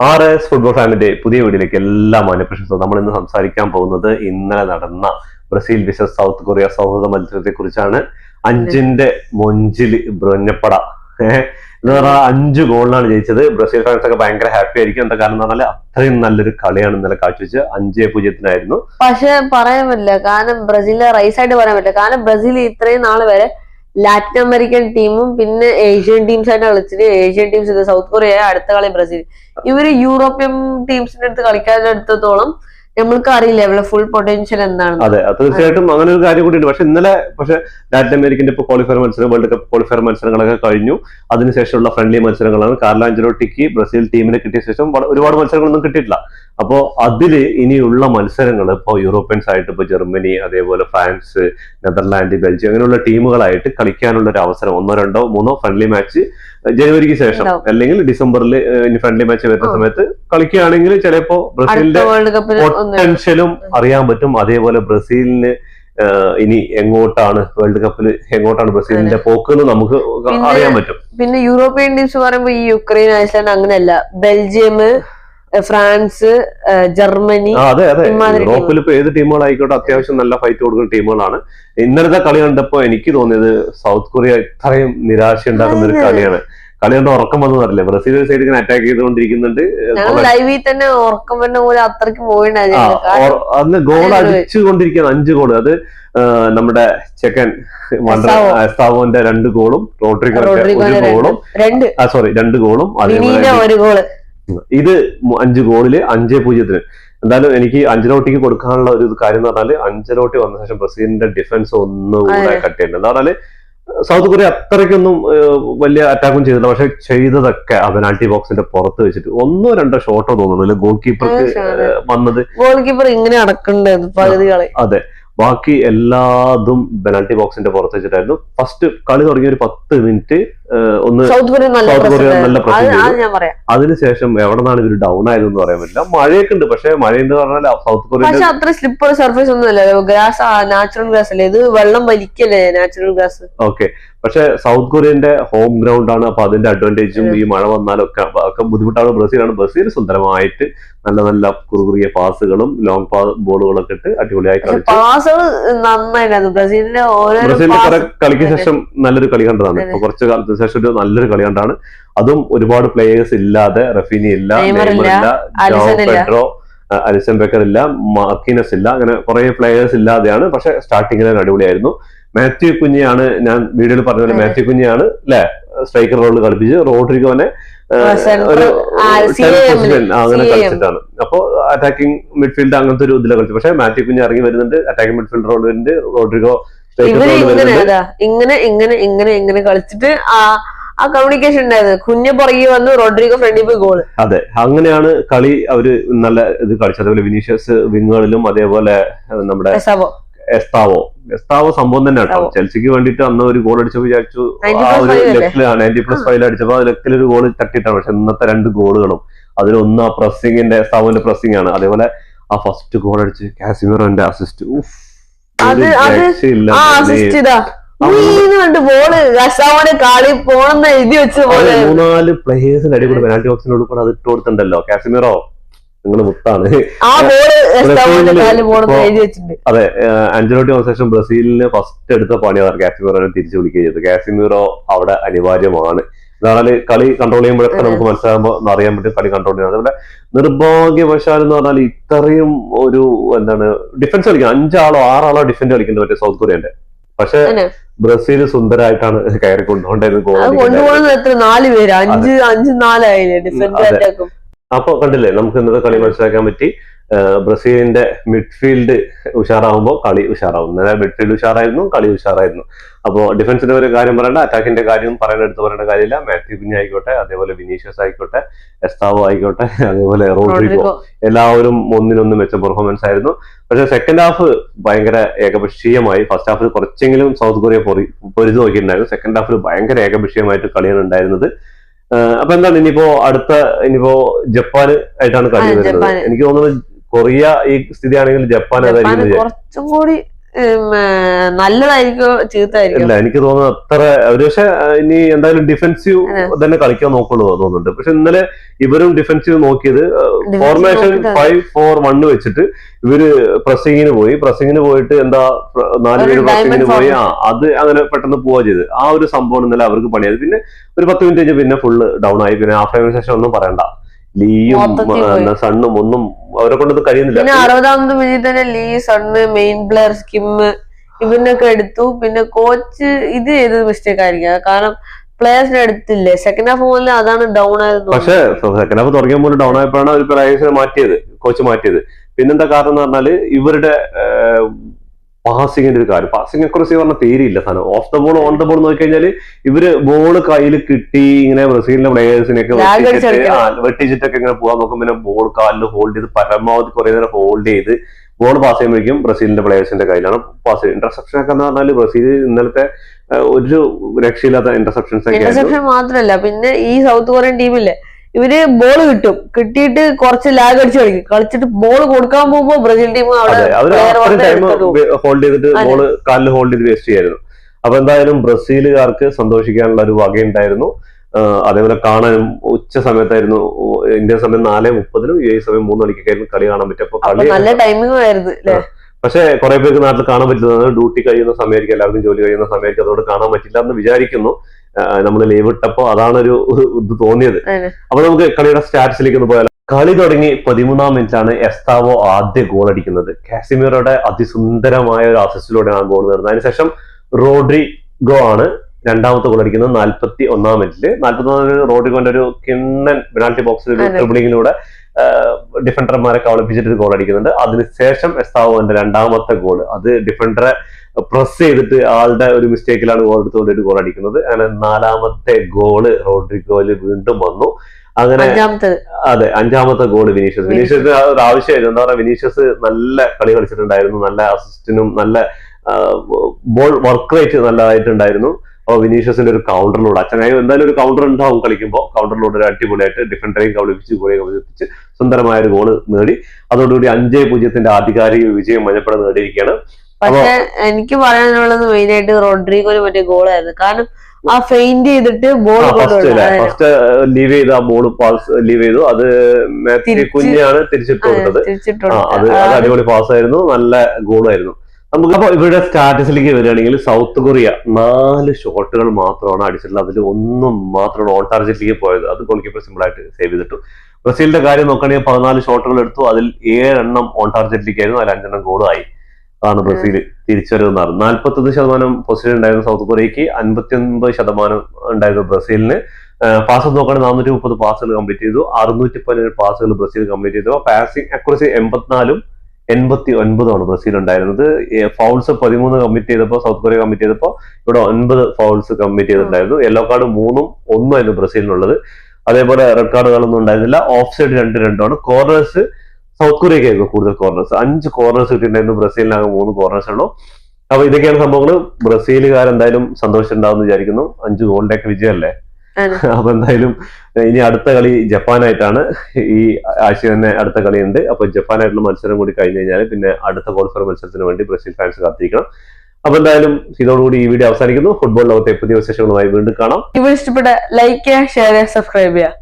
R S football ഫാമിന്റെ പുതിയ വീഡിയോയിലേക്ക് എല്ലാ മാന്യപ്രശംസവും നമ്മൾ ഇന്ന് സംസാരിക്കാൻ പോകുന്നത് ഇന്നലെ നടന്ന ബ്രസീൽ വിസസ് സൗത്ത് കൊറിയ സൗഹൃദ മത്സരത്തെ കുറിച്ചാണ് അഞ്ചിന്റെ മൊഞ്ചിൽ ബ്രഞ്ഞപ്പട. എന്ന് പറഞ്ഞാൽ അഞ്ച് ഗോളിനാണ് ജയിച്ചത്. ബ്രസീൽ ഫാൻസ് ഒക്കെ ഭയങ്കര ഹാപ്പി ആയിരിക്കും. എന്താ കാരണം എന്ന് പറഞ്ഞാൽ അത്രയും നല്ലൊരു കളിയാണ് ഇന്നലെ കാഴ്ചവെച്ച് അഞ്ചേ പൂജ്യത്തിനായിരുന്നു. പക്ഷെ പറയാൻ പറ്റില്ല. കാരണം ബ്രസീലിനെ റൈസ് ആയിട്ട് പറയാൻ പറ്റില്ല. കാരണം ബ്രസീൽ ഇത്രയും നാൾ വരെ ലാറ്റിൻ അമേരിക്കൻ ടീമും പിന്നെ ഏഷ്യൻ ടീംസ് ആയിട്ട് കളിച്ചിട്ട് ഏഷ്യൻ ടീംസ് സൗത്ത് കൊറിയ അടുത്ത കളി ബ്രസീൽ. ഇവർ യൂറോപ്യൻ ടീംസിന്റെ അടുത്ത് കളിക്കാനെടുത്തോളം നമ്മൾക്ക് അറിയില്ല ഇവിടെ ഫുൾ പൊട്ടൻഷ്യൽ എന്താണ് അതെ തീർച്ചയായിട്ടും അങ്ങനെ ഒരു കാര്യം കൂടിയുണ്ട്. പക്ഷെ ഇന്നലെ പക്ഷെ ലാറ്റിൻ അമേരിക്കന്റെ ഇപ്പോൾ ക്വാളിഫയർ മത്സരം വേൾഡ് കപ്പ് ക്വാളിഫയർ മത്സരങ്ങളൊക്കെ കഴിഞ്ഞു. അതിനുശേഷമുള്ള ഫ്രണ്ട്ലി മത്സരങ്ങളാണ്. കാർലോ ടിക്കി ബ്രസീൽ ടീമിനെ കിട്ടിയ ശേഷം ഒരുപാട് മത്സരങ്ങളൊന്നും കിട്ടിയിട്ടില്ല. അപ്പോ അതിൽ ഇനിയുള്ള മത്സരങ്ങൾ ഇപ്പോൾ യൂറോപ്യൻസ് ആയിട്ട് ഇപ്പോൾ ജർമ്മനി അതേപോലെ ഫ്രാൻസ് നെതർലാൻഡ് ബെൽജിയം അങ്ങനെയുള്ള ടീമുകളായിട്ട് കളിക്കാനുള്ള ഒരു അവസരം. ഒന്നോ രണ്ടോ മൂന്നോ ഫ്രണ്ട്ലി മാച്ച് ജനുവരിക്ക് ശേഷം അല്ലെങ്കിൽ ഡിസംബറിൽ ഇനി ഫ്രണ്ട്ലി മാച്ച് വരുന്ന സമയത്ത് കളിക്കുകയാണെങ്കിൽ ചിലപ്പോ ബ്രസീലിന്റെ പൊട്ടൻഷ്യലും അറിയാൻ പറ്റും. അതേപോലെ ബ്രസീലിന് ഇനി എങ്ങോട്ടാണ് വേൾഡ് കപ്പിൽ എങ്ങോട്ടാണ് ബ്രസീലിന്റെ പോക്ക് എന്ന് നമുക്ക് അറിയാൻ പറ്റും. പിന്നെ യൂറോപ്യൻ ടീംസ് പറയുമ്പോൾ ഈ യുക്രൈൻ ഐസ്ലാൻഡ് അങ്ങനെയല്ല. ബെൽജിയം ഫ്രാൻസ് ജർമ്മനി അതെ അതെ. യൂറോപ്പിൽ ഇപ്പൊ ഏത് ടീമുകളായിക്കോട്ടെ അത്യാവശ്യം നല്ല ഫൈറ്റ് കൊടുക്കുന്ന ടീമുകളാണ്. ഇന്നലത്തെ കളി കണ്ടപ്പോ എനിക്ക് തോന്നിയത് സൗത്ത് കൊറിയ ഇത്രയും നിരാശ ഉണ്ടാക്കുന്ന ഒരു കളിയാണ്. കളി കണ്ട ഉറക്കം വന്നു അറിയില്ല. ബ്രസീൽ സൈഡ് ഇങ്ങനെ അറ്റാക്ക് ചെയ്തുകൊണ്ടിരിക്കുന്നുണ്ട്. ലൈവിൽ തന്നെ ഉറക്കം വന്ന പോലെ അത്രയ്ക്ക് അന്ന് ഗോൾ അടിച്ചു കൊണ്ടിരിക്കുന്ന അഞ്ച് ഗോൾ അത് നമ്മുടെ ചെക്കൻ എസ്താവോ. എസ്താവോന്റെ രണ്ട് ഗോളും റോഡ്രിഗോന്റെ ഒരു ഗോളും സോറി രണ്ട്. ഗോളും അതേപോലെ ഇത് അഞ്ച് ഗോളിൽ അഞ്ചേ പൂജ്യത്തിന്. എന്തായാലും എനിക്ക് അഞ്ചലോട്ടിക്ക് കൊടുക്കാനുള്ള ഒരു കാര്യം എന്ന് പറഞ്ഞാൽ അഞ്ചലോട്ടി വന്ന ശേഷം ബ്രസീലിന്റെ ഡിഫൻസ് ഒന്നുകൂടെ. കട്ട് ചെയ്യുന്നത് എന്താ പറഞ്ഞാൽ സൗത്ത് കൊറിയ അത്രയ്ക്കൊന്നും വലിയ അറ്റാക്കും ചെയ്തില്ല. പക്ഷെ ചെയ്തതൊക്കെ ആ പെനാൾട്ടി ബോക്സിന്റെ പുറത്ത് വെച്ചിട്ട് ഒന്നോ രണ്ടോ ഷോട്ടോ തോന്നുന്നു ഗോൾ കീപ്പർക്ക്. വന്നത്. ഗോൾ കീപ്പർ ഇങ്ങനെ അടക്കണ്ടായിരുന്നു പകുതികളെ അതെ. ബാക്കി എല്ലാതും പെനാൾട്ടി ബോക്സിന്റെ പുറത്ത് വെച്ചിട്ടായിരുന്നു. ഫസ്റ്റ് കളി തുടങ്ങിയ ഒരു പത്ത് മിനിറ്റ് ഒന്ന് സൗത്ത് കൊറിയ നല്ല പ്രശ്നം അതിനുശേഷം എവിടെ നിന്നാണ് ഇവർ ഡൗൺ ആയതെന്ന് പറയാൻ പറ്റില്ല. മഴയൊക്കെ ഉണ്ട് പക്ഷെ മഴ എന്ന് പറഞ്ഞാൽ സൗത്ത് കൊറിയ അത്ര സ്ലിപ്പർ സർഫേസ് ഒന്നും അല്ല. ഗ്രാസ് നാച്ചുറൽ ഗ്രാസ് അല്ലേ? ഇത് വെള്ളം വലിക്കല്ലേ നാച്ചുറൽ ഗ്രാസ്? ഓക്കെ പക്ഷെ സൗത്ത് കൊറിയന്റെ ഹോം ഗ്രൗണ്ട് ആണ്. അപ്പൊ അതിന്റെ അഡ്വാന്റേജും ഈ മഴ വന്നാലൊക്കെ ഒക്കെ ബുദ്ധിമുട്ടാണ്. ബ്രസീലാണ്. ബ്രസീൽ സുന്ദരമായിട്ട് നല്ല നല്ല കുറുകുറിയ പാസുകളും ലോങ് പാ ബോളുകളൊക്കെ ഇട്ട് അടിപൊളിയായി കളിച്ചു. പാസുകൾ നന്നായിട്ടായിരുന്നു ബ്രസീലിന്റെ ഓരോ ബ്രസീലിന്റെ കുറെ കളിക്ക് ശേഷം നല്ലൊരു കളി കണ്ടതാണ്. ഇപ്പൊ കുറച്ച് കാലത്തിന് ശേഷം ഒരു നല്ലൊരു കളി കണ്ടാണ്. അതും ഒരുപാട് പ്ലേയേഴ്സ് ഇല്ലാതെ റഫീനി ഇല്ല പെഡ്രോ അലിസൺ ബേക്കർ ഇല്ല മാർക്കിനസ് ഇല്ല അങ്ങനെ കുറെ പ്ലേയേഴ്സ് ഇല്ലാതെയാണ്. പക്ഷെ സ്റ്റാർട്ടിങ്ങിൽ അടിപൊളിയായിരുന്നു. മാത്യു കുഞ്ഞിയാണ് ഞാൻ വീഡിയോയിൽ പറഞ്ഞ പോലെ മാത്യു കുഞ്ഞിയാണ് അല്ലെ സ്ട്രൈക്കർ റോളിൽ കളിപ്പിച്ച്. റോഡ്രിഗോനെ ഒരു അങ്ങനെ. കളിച്ചിട്ടാണ്. അപ്പൊ അറ്റാക്കിംഗ് മിഡ്ഫീൽഡ് അങ്ങനത്തെ ഒരു ഇതിലാണ് കളിച്ചു പക്ഷേ മാറ്റി കുഞ്ഞ് ഇറങ്ങി വരുന്നുണ്ട്. അറ്റാക്കിംഗ് മിഡ്ഫീൽഡ് റോൾ വരുന്നുണ്ട്. റോഡ്രിഗോ ഇവർ ഇങ്ങനെ ഇങ്ങനെ ഇങ്ങനെ ഇങ്ങനെ ഇങ്ങനെ കളിച്ചിട്ട് ആ ആ കമ്മ്യൂണിക്കേഷൻ ഉണ്ടായിരുന്നു. കുഞ്ഞ് പുറകെ വന്നു റോഡ്രിഗോ ഫ്രണ്ടിൽ പോയി ഗോൾ അതെ. അങ്ങനെയാണ് കളി അവർ നല്ല ഇത് കളിച്ചത്. അതേപോലെ വിനീഷ്യസ് വിങ്ങുകളിലും അതേപോലെ നമ്മുടെ എസ്താവോ. എസ്താവോ സംഭവം തന്നെ കേട്ടോ. ചെൽസിക്ക് വേണ്ടിട്ട് അന്ന് ഒരു ഗോൾ അടിച്ചപ്പോൾ വിചാരിച്ചു ആ ഒരു ലെക്കിൽ നയന്റി പ്ലസ് ഫൈവ് അടിച്ചപ്പോൾ ലെക്കിൽ ഒരു ഗോൾ തട്ടിയിട്ടാണ്. പക്ഷെ ഇന്നത്തെ രണ്ട് ഗോളുകളും അതിലൊന്ന് ആ പ്രസ്സിങ്ങിന്റെ എസ്താവോന്റെ പ്രസ്സിംഗ് ആണ്. അതേപോലെ ആ ഫസ്റ്റ് ഗോൾ അടിച്ച് കാസിമിറോന്റെ അസിസ്റ്റ് ആ പോലെ മൂന്നാൽ പ്ലേയേഴ്സിന്റെ അടിപൊളി പെനാൽറ്റി ബോക്സിനോട് കൂടെ അത് ഇട്ട് കൊടുത്തിട്ടുണ്ടല്ലോ. കാസിമിറോ നിങ്ങൾ മുത്താണ്. അതെ അഞ്ചലോട്ടി വന്ന ശേഷം ബ്രസീലിന് ഫസ്റ്റ് എടുത്ത പണിയാണ് കാസിമീറോനെ തിരിച്ചു വിളിക്കുകയും ചെയ്തത് കാസിമിറോ അവിടെ അനിവാര്യമാണ്. എന്നാൽ കളി കൺട്രോൾ ചെയ്യുമ്പോഴൊക്കെ. നമുക്ക് മനസ്സിലാകുമ്പോൾ അറിയാൻ പറ്റും കളി കൺട്രോൾ ചെയ്യുന്നത്. അതുപോലെ നിർഭാഗ്യവശാൽ എന്ന് പറഞ്ഞാൽ ഇത്രയും ഒരു എന്താണ് ഡിഫൻസ് കളിക്കണം. അഞ്ചാളോ ആറാളോ ഡിഫൻസ് കളിക്കുന്നത് മറ്റേ സൗത്ത് കൊറിയന്റെ പക്ഷെ. ബ്രസീൽ സുന്ദരായിട്ടാണ് കയറി എത്ര? നാല് പേര്. അഞ്ച് അഞ്ച് നാലായില്ലേ? ഡിഫൻസ് അതെ. അറ്റാക്കും അപ്പൊ കണ്ടില്ലേ നമുക്ക് ഇന്നത്തെ കളി മനസ്സിലാക്കാൻ പറ്റി. ബ്രസീലിന്റെ മിഡ്ഫീൽഡ് ഉഷാറാവുമ്പോൾ കളി ഉഷാറാവും. നേരെ മിഡ്ഫീൽഡ് ഉഷാറായിരുന്നു കളി ഉഷാറായിരുന്നു. അപ്പോൾ ഡിഫൻസിന്റെ ഒരു കാര്യം പറയണ്ട അറ്റാക്കിന്റെ കാര്യം പറയേണ്ട എടുത്ത് പറയേണ്ട കാര്യമില്ല. മാത്യു കുഞ്ഞ് ആയിക്കോട്ടെ അതേപോലെ വിനീഷ്യസ് ആയിക്കോട്ടെ എസ്താവോ ആയിക്കോട്ടെ അതേപോലെ റോഡ്രിഗോ എല്ലാവരും ഒന്നിനൊന്ന് മെച്ച പെർഫോമൻസ് ആയിരുന്നു. പക്ഷെ സെക്കൻഡ് ഹാഫ് ഭയങ്കര ഏകപക്ഷീയമായി. ഫസ്റ്റ് ഹാഫിൽ കുറച്ചെങ്കിലും സൗത്ത് കൊറിയ പൊറി പൊരുതി നോക്കിയിട്ടുണ്ടായിരുന്നു. സെക്കൻഡ് ഹാഫിൽ ഭയങ്കര ഏകപക്ഷീയമായിട്ട് കളിയാണ് ഉണ്ടായിരുന്നത്. അപ്പൊ എന്താണ്? ഇനിയിപ്പോ അടുത്ത ഇനിയിപ്പോ ജപ്പാന് ആയിട്ടാണ് കളി വരുന്നത്. എനിക്ക് തോന്നുന്നത് കൊറിയ ഈ സ്ഥിതിയാണെങ്കിൽ ജപ്പാൻ അതായിരിക്കും കുറച്ചും കൂടി നല്ലതായിരിക്കോ ചീത്തായിരിക്കും എനിക്ക് തോന്നുന്നു അത്ര പക്ഷെ ഇനി എന്തായാലും ഡിഫൻസീവ് തന്നെ കളിക്കാൻ നോക്കുള്ളൂ തോന്നുന്നുണ്ട്. പക്ഷെ ഇന്നലെ ഇവരും ഡിഫൻസീവ് നോക്കിയത് ഫോർമേഷൻ ഫൈവ് ഫോർ വണ്ണ് വെച്ചിട്ട് ഇവർ പ്രസിംഗിന് പോയി. പ്രസിംഗിന് പോയിട്ട് എന്താ നാല് പേര് പ്രസിംഗിന് പോയി. ആ അത് അങ്ങനെ പെട്ടെന്ന് പോവാ ചെയ്ത്. ആ ഒരു സംഭവം ഇന്നലെ അവർക്ക് പണിയത്. പിന്നെ ഒരു പത്ത് മിനിറ്റ് കഴിഞ്ഞ് പിന്നെ ഫുള്ള് ഡൗൺ ആയി. പിന്നെ ഹാഫ് ടൈമിന് ശേഷം ഒന്നും പറയണ്ട. ലീയും സണ്ണും ഒന്നും അവരെ കൊണ്ട് കഴിയുന്നില്ല. പിന്നെ അറുപതാമത് മിനിറ്റ് തന്നെ ലീ സണ്ണ് മെയിൻ പ്ലെയർ സ്കിം ഇവനൊക്കെ എടുത്തു. പിന്നെ കോച്ച് ഇത് ചെയ്തത് മിസ്റ്റേക്ക് ആയിരിക്കും. കാരണം പ്ലേയേഴ്സിനെ എടുത്തില്ലേ? സെക്കൻഡ് ഹാഫ് മുതൽ അതാണ് ഡൗൺ ആയത് പക്ഷേ സെക്കൻഡ് ഹാഫ് തുടങ്ങിയപ്പോൾ ഡൗൺ ആയപ്പോഴാണ് ഒരു പ്ലേയേഴ്സിനെ മാറ്റിയത് കോച്ച് മാറ്റിയത്. പിന്നെന്താ കാരണം എന്ന് പറഞ്ഞാൽ ഇവരുടെ പാസിങ്ങിന്റെ ഒരു കാര്യം. പാസിംഗിനെ കുറിച്ച് പറഞ്ഞ തീരെയില്ല സാധനം. Off the ball on the ball നോക്കി കഴിഞ്ഞാൽ ഇവർ ബോൾ കയ്യിൽ കിട്ടി ഇങ്ങനെ ബ്രസീലിന്റെ പ്ലേയേഴ്സിനെയൊക്കെ ഒക്കെ വെട്ടിച്ചിട്ട് വെട്ടിച്ചിട്ടൊക്കെ ഇങ്ങനെ പോകാൻ നോക്കുമ്പോൾ പിന്നെ ബോൾ കാലിൽ ഹോൾഡ് ചെയ്ത് പരമാവധി കുറെ നേരം ഹോൾഡ് ചെയ്ത് ബോൾ പാസ് ചെയ്യുമ്പോഴേക്കും ബ്രസീലിന്റെ പ്ലേയേഴ്സിന്റെ കയ്യിലാണ് പാസ് ചെയ്യുന്നത് ഇന്റർസെപ്ഷൻ ഒക്കെ എന്ന് പറഞ്ഞാൽ ബ്രസീൽ ഇന്നലത്തെ ഒരു രക്ഷയില്ലാത്ത ഇന്റർസെപ്ഷൻസ് ഒക്കെ മാത്രല്ല. പിന്നെ ഈ സൗത്ത് കൊറിയൻ ടീമില്ലേ ഇവർ ബോൾ കിട്ടും. കിട്ടിയിട്ട് കുറച്ച് ലാഗ് അടിച്ച് കളിക്കും. കളിച്ചിട്ട് ബോൾ കൊടുക്കാൻ പോകുമ്പോ ബ്രസീൽ ടീം അവിടെ ഹോൾഡ് ചെയ്തിട്ട് ബോൾ കാലിൽ ഹോൾഡ് ചെയ്ത് വേസ്റ്റ് ചെയ്യായിരുന്നു. അപ്പൊ എന്തായാലും ബ്രസീലുകാർക്ക് സന്തോഷിക്കാനുള്ള ഒരു വകയുണ്ടായിരുന്നു. അതേപോലെ കാണാനും ഉച്ച സമയത്തായിരുന്നു ഇന്ത്യ സമയം നാല് മുപ്പതിനും യു എ സമയം മൂന്ന് മണിക്കൊക്കെ കളി കാണാൻ പറ്റും അപ്പൊ കളി നല്ല ടൈമിംഗ് ആയിരുന്നു പക്ഷെ കുറെ പേർക്ക് നാട്ടിൽ കാണാൻ പറ്റുന്നത് ഡ്യൂട്ടി കഴിയുന്ന സമയമായിരിക്കും എല്ലാവർക്കും ജോലി കഴിയുന്ന സമയമായിരിക്കും. അതുകൊണ്ട് കാണാൻ പറ്റില്ല എന്ന് വിചാരിക്കുന്നു. നമ്മൾ ലീവ് ഇട്ടപ്പോ അതാണ് ഒരു ഇത് തോന്നിയത്. അപ്പൊ നമുക്ക് കളിയുടെ സ്റ്റാറ്റസിലേക്ക് ഒന്ന് പോയാലോ. കളി തുടങ്ങി പതിമൂന്നാം മിനിറ്റാണ് എസ്താവോ ആദ്യ ഗോൾ അടിക്കുന്നത്. കാസിമീറോടെ അതിസുന്ദരമായ ഒരു അസിസ്റ്റിലൂടെയാണ് ഗോൾ നേടുന്നത്. അതിനുശേഷം റോഡ്രിഗോ ആണ് രണ്ടാമത്തെ ഗോൾ അടിക്കുന്നത് നാൽപ്പത്തി ഒന്നാം മിനിറ്റിൽ നാൽപ്പത്തി ഒന്നാം മിനിറ്റ് കൊണ്ട് ഒരു കിണ്ണൻ പെനാൾട്ടി ബോക്സിൽ ഒരു അതെ. ഡിഫൻഡർമാരെ കവളിപ്പിച്ചിട്ട് ഗോൾ അടിക്കുന്നുണ്ട്. അതിനുശേഷം എസ്താവോന്റെ രണ്ടാമത്തെ ഗോൾ അത് ഡിഫൻഡറെ പ്രസ് ചെയ്തിട്ട് ആളുടെ ഒരു മിസ്റ്റേക്കിലാണ് ഗോൾ എടുത്തുകൊണ്ടിട്ട് ഗോൾ അടിക്കുന്നത്. അങ്ങനെ നാലാമത്തെ ഗോൾ റോഡ്രിഗോയിൽ വീണ്ടും വന്നു. അങ്ങനെ അതെ അഞ്ചാമത്തെ ഗോൾ വിനീഷ്യസ്. വിനീഷ്യസ് ഒരു ആവശ്യമായിരുന്നു എന്താ പറയുക വിനീഷ്യസ് നല്ല കളി കളിച്ചിട്ടുണ്ടായിരുന്നു. നല്ല അസിസ്റ്റിനും നല്ല ബോൾ വർക്ക് റേറ്റ് നല്ലതായിട്ടുണ്ടായിരുന്നു. അപ്പോൾ വിനീഷ്യസിന്റെ ഒരു കൗണ്ടറിലൂടെ അച്ഛനായി എന്തായാലും ഒരു കൗണ്ടർ ഉണ്ടാവും കളിക്കുമ്പോൾ കൗണ്ടറിലൂടെ ഒരു അടിപൊളിയായിട്ട് ഡിഫൻഡറെയും കബളിപ്പിച്ച് ഗോളിയെ കബളിപ്പിച്ച് സുന്ദരമായ ഒരു ഗോൾ നേടി. അതോടുകൂടി അഞ്ചേ പൂജ്യത്തിന്റെ ആധികാരിക വിജയം മഞ്ഞപ്പട നേടിയിരിക്കുകയാണ്. പക്ഷെ എനിക്ക് പറയാനുള്ളത് മെയിൻ ആയിട്ട് റോഡ്രിഗോന് പറ്റിയ ഗോളായിരുന്നു കാരണം ആ ഫെയിന്റ് ചെയ്തിട്ട് ബോൾ ഫസ്റ്റ് ലീവ് ചെയ്ത് ആ ബോൾ പാസ് ലീവ് ചെയ്തു. അത് മാത്യു കുഞ്ഞാണ് തിരിച്ചിട്ട് കൊടുത്തത്. അത് അത് അടിപൊളി പാസ് ആയിരുന്നു. നല്ല ഗോളായിരുന്നു നമുക്ക് അപ്പോൾ ഇവരുടെ സ്റ്റാറ്റസിലേക്ക് വരികയാണെങ്കിൽ സൗത്ത് കൊറിയ നാല് ഷോട്ടുകൾ മാത്രമാണ് അടിച്ചിട്ടുള്ളത്. അതിൽ ഒന്നും മാത്രമാണ് ഓൺ ടാർജറ്റിലേക്ക് പോയത്. അത് ഗോൾ കീപ്പർ സിമ്പിൾ ആയിട്ട് സേവ് ചെയ്തിട്ടു. ബ്രസീലിന്റെ കാര്യം നോക്കുകയാണെങ്കിൽ പതിനാല് ഷോട്ടുകൾ എടുത്തു. അതിൽ ഏഴെണ്ണം ഓൺ ടാർജറ്റിലേക്ക് ആയിരുന്നു അതിൽ അഞ്ചെണ്ണം ഗോളായി അതാണ് ബ്രസീൽ തിരിച്ചുവരുന്നത് നാൽപ്പത്തൊന്ന് ശതമാനം പൊസിഷൻ ഉണ്ടായിരുന്നു സൗത്ത് കൊറിയക്ക് അൻപത്തി ഒൻപത് ശതമാനം ഉണ്ടായിരുന്നു ബ്രസീലിന്. പാസ് നോക്കുകയാണെങ്കിൽ നാനൂറ്റി മുപ്പത് പാസുകൾ കംപ്ലീറ്റ് ചെയ്തു. അറുന്നൂറ്റി പതിനേഴ് പാസുകൾ ബ്രസീൽ കംപ്ലീറ്റ് ചെയ്തു. പാസിംഗ് അക്യൂറസി എൺപത്തിനാലും എൺപത്തി ഒൻപതാണ് ബ്രസീൽ ഉണ്ടായിരുന്നത് ഫൗൾസ് പതിമൂന്ന് കമ്മിറ്റ് ചെയ്തപ്പോൾ സൗത്ത് കൊറിയ കമ്മിറ്റ് ചെയ്തപ്പോൾ ഇവിടെ ഒൻപത് ഫൗൾസ് കമ്മിറ്റ് ചെയ്തിട്ടുണ്ടായിരുന്നു. യെല്ലോ കാർഡ് മൂന്നും ഒന്നുമായിരുന്നു ബ്രസീലിനുള്ളത്. അതേപോലെ റെഡ് കാർഡുകളൊന്നും ഉണ്ടായിരുന്നില്ല. ഓഫ് സൈഡ് രണ്ട് രണ്ടാണ് കോർണേഴ്സ് സൗത്ത് കൊറിയക്കായിരുന്നു കൂടുതൽ കോർണേഴ്സ്. അഞ്ച് കോർണേഴ്സ് കിട്ടിയിട്ടുണ്ടായിരുന്നു ബ്രസീലിനാകെ മൂന്ന് കോർണേഴ്സ് ഉള്ളൂ. അപ്പൊ ഇതൊക്കെയാണ് സംഭവങ്ങൾ ബ്രസീലുകാരെന്തായാലും സന്തോഷിച്ചിട്ടുണ്ടാവും വിചാരിക്കുന്നു. അഞ്ച് ഗോളിന്റെ ഒക്കെ വിജയമല്ലേ. അപ്പൊ എന്തായാലും ഇനി അടുത്ത കളി ജപ്പാനായിട്ടാണ്. ഈ ആഴ്ച തന്നെ അടുത്ത കളിയുണ്ട്. അപ്പൊ ജപ്പാനായിട്ടുള്ള മത്സരം കൂടി കഴിഞ്ഞു കഴിഞ്ഞാൽ പിന്നെ അടുത്ത ക്വാളിഫയർ മത്സരത്തിന് വേണ്ടി ബ്രസീൽ ഫാൻസ് കാത്തിരിക്കണം. അപ്പൊ എന്തായാലും ഇതോടുകൂടി ഈ വീഡിയോ അവസാനിക്കുന്നു. ഫുട്ബോൾ ലോകത്തെ പുതിയ വിശേഷങ്ങളുമായി വീണ്ടും കാണാം. ഇഷ്ടപ്പെട്ട ലൈക്ക് ചെയ്യുക ഷെയർ ചെയ്യുക സബ്സ്ക്രൈബ് ചെയ്യുക.